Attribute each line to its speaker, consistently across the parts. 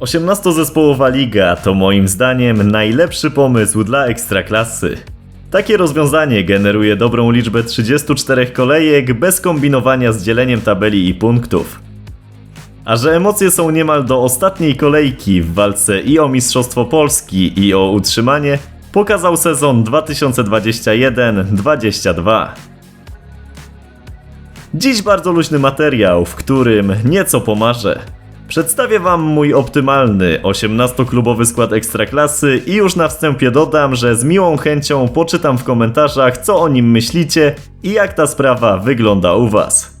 Speaker 1: Osiemnastozespołowa liga to moim zdaniem najlepszy pomysł dla ekstraklasy. Takie rozwiązanie generuje dobrą liczbę 34 kolejek bez kombinowania z dzieleniem tabeli i punktów. A że emocje są niemal do ostatniej kolejki w walce i o Mistrzostwo Polski i o utrzymanie, pokazał sezon 2021-22. Dziś bardzo luźny materiał, w którym nieco pomarzę. Przedstawię Wam mój optymalny 18-klubowy skład ekstraklasy i już na wstępie dodam, że z miłą chęcią poczytam w komentarzach, co o nim myślicie i jak ta sprawa wygląda u Was.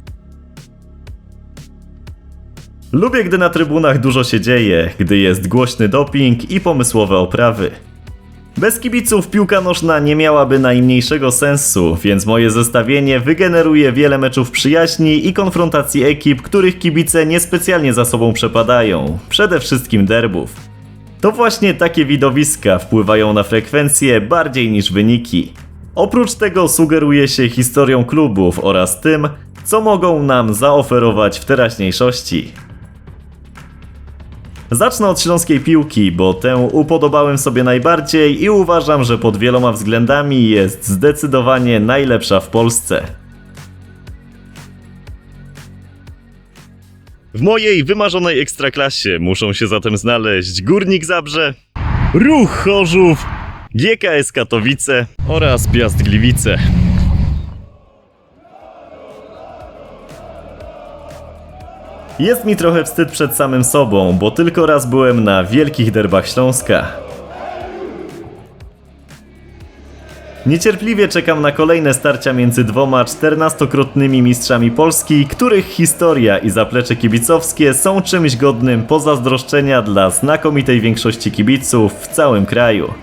Speaker 1: Lubię, gdy na trybunach dużo się dzieje, gdy jest głośny doping i pomysłowe oprawy. Bez kibiców piłka nożna nie miałaby najmniejszego sensu, więc moje zestawienie wygeneruje wiele meczów przyjaźni i konfrontacji ekip, których kibice niespecjalnie za sobą przepadają, przede wszystkim derbów. To właśnie takie widowiska wpływają na frekwencję bardziej niż wyniki. Oprócz tego sugeruje się historią klubów oraz tym, co mogą nam zaoferować w teraźniejszości. Zacznę od śląskiej piłki, bo tę upodobałem sobie najbardziej i uważam, że pod wieloma względami jest zdecydowanie najlepsza w Polsce. W mojej wymarzonej ekstraklasie muszą się zatem znaleźć Górnik Zabrze, Ruch Chorzów, GKS Katowice oraz Piast Gliwice. Jest mi trochę wstyd przed samym sobą, bo tylko raz byłem na wielkich derbach Śląska. Niecierpliwie czekam na kolejne starcia między dwoma 14-krotnymi mistrzami Polski, których historia i zaplecze kibicowskie są czymś godnym pozazdroszczenia dla znakomitej większości kibiców w całym kraju.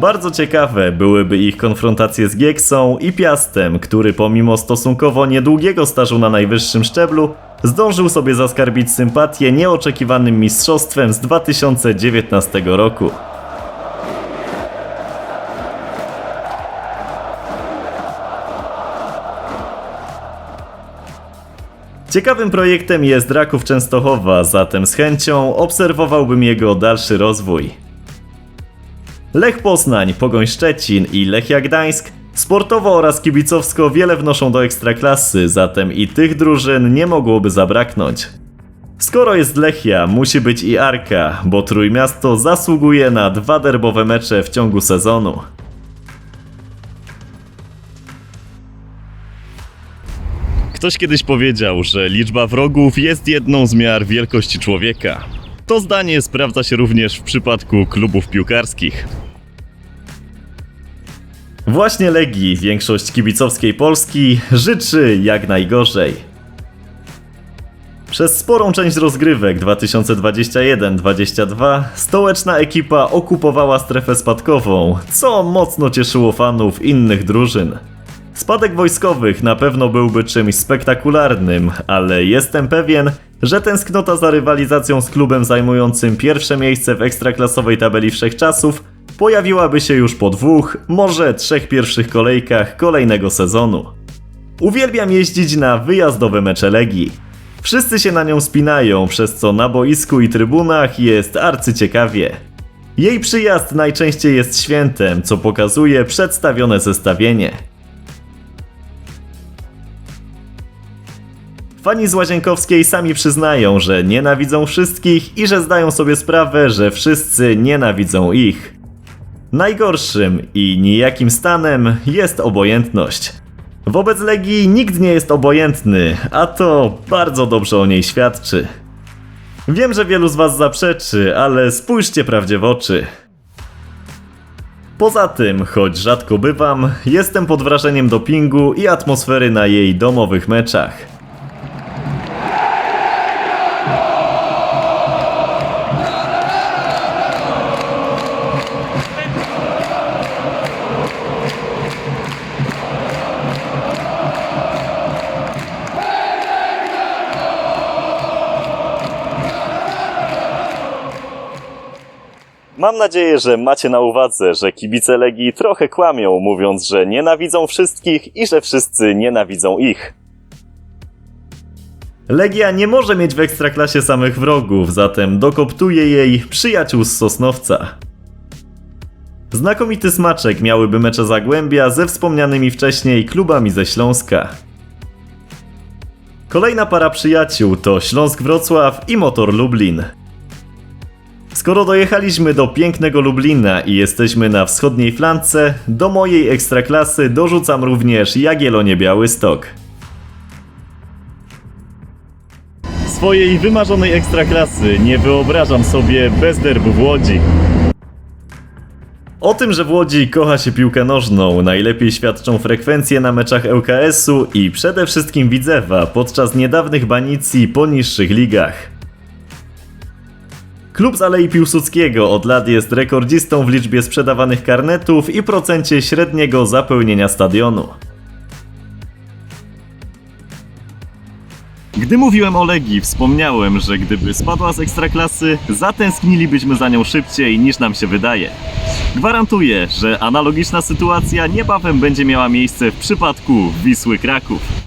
Speaker 1: Bardzo ciekawe byłyby ich konfrontacje z Gieksą i Piastem, który pomimo stosunkowo niedługiego stażu na najwyższym szczeblu, zdążył sobie zaskarbić sympatię nieoczekiwanym mistrzostwem z 2019 roku. Ciekawym projektem jest Raków Częstochowa, zatem z chęcią obserwowałbym jego dalszy rozwój. Lech Poznań, Pogoń Szczecin i Lechia Gdańsk sportowo oraz kibicowsko wiele wnoszą do ekstraklasy, zatem i tych drużyn nie mogłoby zabraknąć. Skoro jest Lechia, musi być i Arka, bo Trójmiasto zasługuje na dwa derbowe mecze w ciągu sezonu. Ktoś kiedyś powiedział, że liczba wrogów jest jedną z miar wielkości człowieka. To zdanie sprawdza się również w przypadku klubów piłkarskich. Właśnie Legii większość kibicowskiej Polski życzy jak najgorzej. Przez sporą część rozgrywek 2021-22 stołeczna ekipa okupowała strefę spadkową, co mocno cieszyło fanów innych drużyn. Spadek wojskowych na pewno byłby czymś spektakularnym, ale jestem pewien, że tęsknota za rywalizacją z klubem zajmującym pierwsze miejsce w ekstraklasowej tabeli wszechczasów pojawiłaby się już po dwóch, może trzech pierwszych kolejkach kolejnego sezonu. Uwielbiam jeździć na wyjazdowe mecze Legii. Wszyscy się na nią spinają, przez co na boisku i trybunach jest arcyciekawie. Jej przyjazd najczęściej jest świętem, co pokazuje przedstawione zestawienie. Fani z Łazienkowskiej sami przyznają, że nienawidzą wszystkich i że zdają sobie sprawę, że wszyscy nienawidzą ich. Najgorszym i nijakim stanem jest obojętność. Wobec Legii nikt nie jest obojętny, a to bardzo dobrze o niej świadczy. Wiem, że wielu z Was zaprzeczy, ale spójrzcie prawdzie w oczy. Poza tym, choć rzadko bywam, jestem pod wrażeniem dopingu i atmosfery na jej domowych meczach. Mam nadzieję, że macie na uwadze, że kibice Legii trochę kłamią, mówiąc, że nienawidzą wszystkich i że wszyscy nienawidzą ich. Legia nie może mieć w ekstraklasie samych wrogów, zatem dokoptuje jej przyjaciół z Sosnowca. Znakomity smaczek miałyby mecze Zagłębia ze wspomnianymi wcześniej klubami ze Śląska. Kolejna para przyjaciół to Śląsk Wrocław i Motor Lublin. Skoro dojechaliśmy do pięknego Lublina i jesteśmy na wschodniej flance, do mojej ekstraklasy dorzucam również Jagiellonie Białystok. Swojej wymarzonej ekstraklasy nie wyobrażam sobie bez derbu w Łodzi. O tym, że w Łodzi kocha się piłkę nożną, najlepiej świadczą frekwencje na meczach ŁKS-u i przede wszystkim Widzewa podczas niedawnych banicji po niższych ligach. Klub z Alei Piłsudskiego od lat jest rekordzistą w liczbie sprzedawanych karnetów i procencie średniego zapełnienia stadionu. Gdy mówiłem o Legii, wspomniałem, że gdyby spadła z ekstraklasy, zatęsknilibyśmy za nią szybciej niż nam się wydaje. Gwarantuję, że analogiczna sytuacja niebawem będzie miała miejsce w przypadku Wisły Kraków.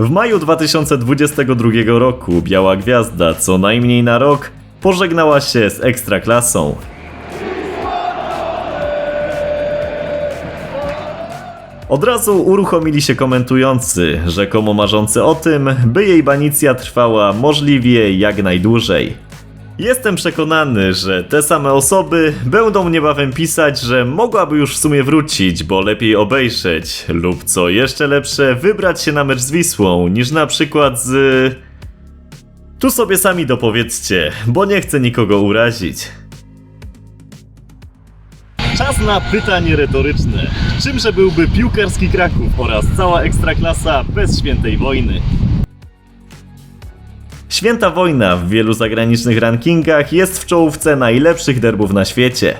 Speaker 1: W maju 2022 roku Biała Gwiazda co najmniej na rok pożegnała się z ekstraklasą. Od razu uruchomili się komentujący, rzekomo marzący o tym, by jej banicja trwała możliwie jak najdłużej. Jestem przekonany, że te same osoby będą niebawem pisać, że mogłaby już w sumie wrócić, bo lepiej obejrzeć, lub co jeszcze lepsze, wybrać się na mecz z Wisłą, niż na przykład z... Tu sobie sami dopowiedzcie, bo nie chcę nikogo urazić. Czas na pytanie retoryczne. Czymże byłby piłkarski Kraków oraz cała ekstraklasa bez świętej wojny? Święta wojna w wielu zagranicznych rankingach jest w czołówce najlepszych derbów na świecie.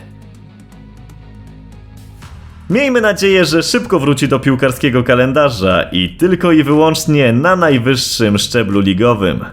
Speaker 1: Miejmy nadzieję, że szybko wróci do piłkarskiego kalendarza i tylko i wyłącznie na najwyższym szczeblu ligowym.